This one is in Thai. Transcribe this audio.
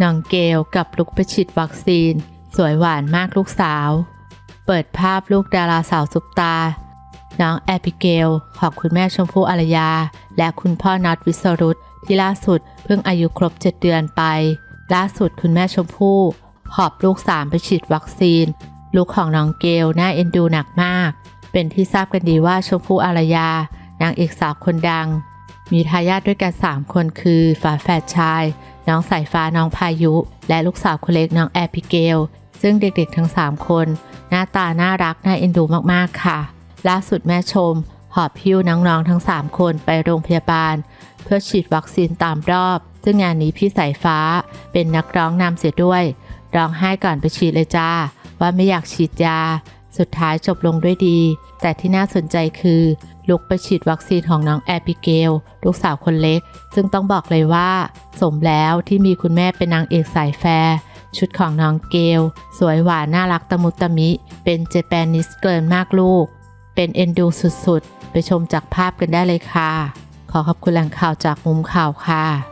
น้องเกลกับลุกไปฉีดวัคซีน สวยหวานมากลูกสาว เปิดภาพลูกดาราสาวซุปตา น้องแอปิเกลของคุณแม่ชมพู่อารยา และคุณพ่อนัทวิสรุตที่ล่าสุดเพิ่งอายุครบ7เดือนไป ล่าสุดคุณแม่ชมพู่หอบลูกสามไปฉีดวัคซีน ลูกของน้องเกลน่าเอ็นดูหนักมาก เป็นที่ทราบกันดีว่าชมพู่อารยานางเอกสาวคนดัง มีทายาทด้วยกัน 3 คนคือฝาแฝดชาย น้องสายฟ้าน้องพายุ และลูกสาวคนเล็กน้องแอปิเกล ซึ่งเด็กๆทั้ง 3 คน หน้าตาน่ารักน่าเอ็นดูมากๆค่ะ ล่าสุดแม่ชม หอบพิ้วน้องๆทั้ง 3 คนไปโรงพยาบาล เพื่อฉีดวัคซีนตามรอบ ซึ่งงานนี้พี่สายฟ้าเป็นนักร้องนำเสียด้วย ร้องไห้ก่อนไปฉีดเลยจ้า ว่าไม่อยากฉีดยา สุดท้ายจบลงด้วยดี แต่ที่น่าสนใจคือ ลุกไปฉีดวัคซีนของน้องแอปิเกล ลูกสาวคนเล็ก ซึ่งต้องบอกเลยว่า สมแล้วที่มีคุณแม่เป็นนางเอกสายแฟร์ชุดของน้องเกล สวยหวานน่ารักตะมุตะมิ เป็นเจแปนิสเกินมากลูก เป็นเอ็นดูสุดๆ ไปชมจากภาพกันได้เลยค่ะ ขอขอบคุณแหล่งข่าวจากมุมข่าวค่ะ